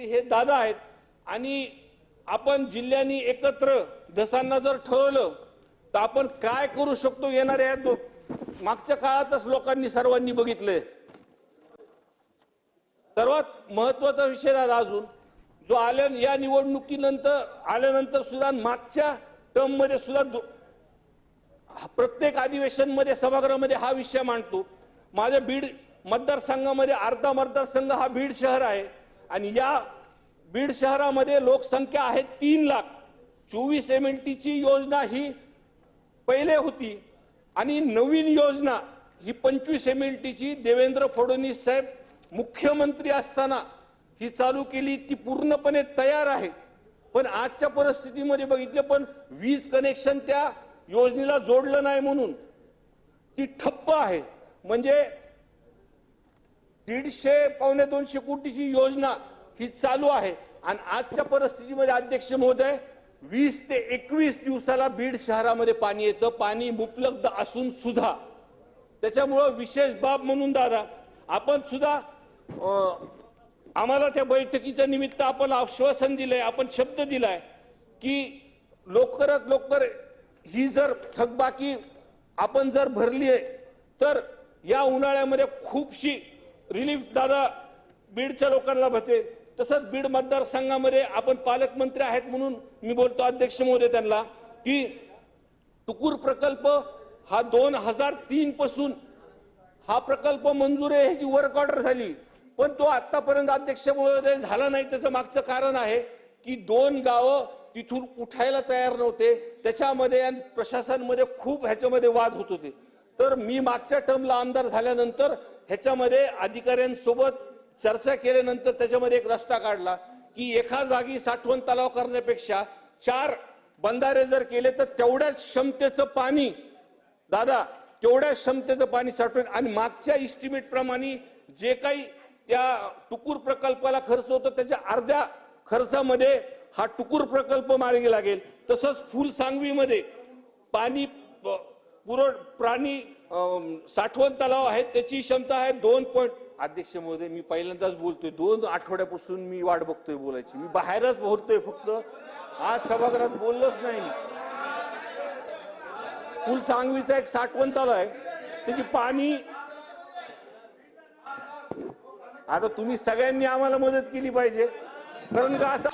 मंत्री हे दादा आहेत आणि आपण जिल्ह्यांनी एकत्र दसांना जर ठरवलं तर आपण काय करू शकतो येणाऱ्या मागच्या काळातच लोकांनी सर्वांनी बघितलंय. सर्वात महत्त्वाचा विषय दादा अजून जो आल्या या निवडणुकीनंतर आल्यानंतर सुद्धा मागच्या टर्ममध्ये सुद्धा प्रत्येक अधिवेशनमध्ये सभागृहामध्ये हा विषय मांडतो. माझ्या बीड मतदारसंघामध्ये अर्धा मतदारसंघ हा बीड शहर आहे. आणि या बीड शहरामध्ये लोकसंख्या आहे तीन लाख. चोवीस एम एल टीची योजना ही पहिले होती आणि नवीन योजना ही पंचवीस एम एल टीची देवेंद्र फडणवीस साहेब मुख्यमंत्री असताना ही चालू केली. ती पूर्णपणे तयार आहे. पण आजच्या परिस्थितीमध्ये बघितलं पण वीज कनेक्शन त्या योजनेला जोडलं नाही म्हणून. ती ठप्प आहे. म्हणजे दीडशे पावणे दोनशे कोटीची योजना ही चालू आहे. आणि आजच्या परिस्थितीमध्ये अध्यक्ष महोदय वीस ते एकवीस दिवसाला बीड शहरामध्ये पाणी येतं. पाणी उपलब्ध असून सुद्धा. त्याच्यामुळं विशेष बाब म्हणून दादा आपण सुद्धा आम्हाला त्या बैठकीच्या निमित्त आपण आश्वासन दिलंय आपण शब्द दिलाय की लवकरात लवकर ही जर थकबाकी आपण जर भरली आहे तर या उन्हाळ्यामध्ये खूपशी रिलीफ दादा बीडच्या लोकांना भेटेल तसंच बीड मतदारसंघामध्ये आपण पालकमंत्री आहेत म्हणून मी बोलतो अध्यक्ष महोदय त्यांना की टुकूर प्रकल्प हा दोन हजार तीन पासून हा प्रकल्प मंजूर आहे ह्याची वर्क ऑर्डर झाली. पण तो आतापर्यंत अध्यक्ष महोदय झाला नाही त्याचं मागचं कारण आहे की दोन गावं तिथून उठायला तयार नव्हते. त्याच्यामध्ये आणि प्रशासनमध्ये खूप ह्याच्यामध्ये वाद होत होते. तर मी मागच्या टर्मला आमदार झाल्यानंतर ह्याच्यामध्ये अधिकाऱ्यांसोबत चर्चा केल्यानंतर त्याच्यामध्ये एक रस्ता काढला की एका जागी साठवण तलाव करण्यापेक्षा चार बंधारे जर केले तर तेवढ्याच क्षमतेचं पाणी दादा तेवढ्या क्षमतेचं पाणी साठवून आणि मागच्या इस्टिमेट प्रमाणे जे काही त्या टुकूर प्रकल्पाला खर्च होतो त्याच्या अर्ध्या खर्चामध्ये हा टुकूर प्रकल्प मार्गी लागेल. तसंच फुलसांगवीमध्ये पाणी प- पुरव प्राणी साठवण तलाव आहे त्याची क्षमता आहे दोन पॉईंट अध्यक्ष महोदय मी पहिल्यांदाच बोलतोय. दोन आठवड्यापासून मी वाट बघतोय बोलायची. मी बाहेरच बोलतोय फक्त. आज सभागृहात बोललोच नाही फुल सांगवीचा एक साठवण तलाव आहे. त्याची पाणी आता तुम्ही सगळ्यांनी आम्हाला मदत केली पाहिजे. कारण का आता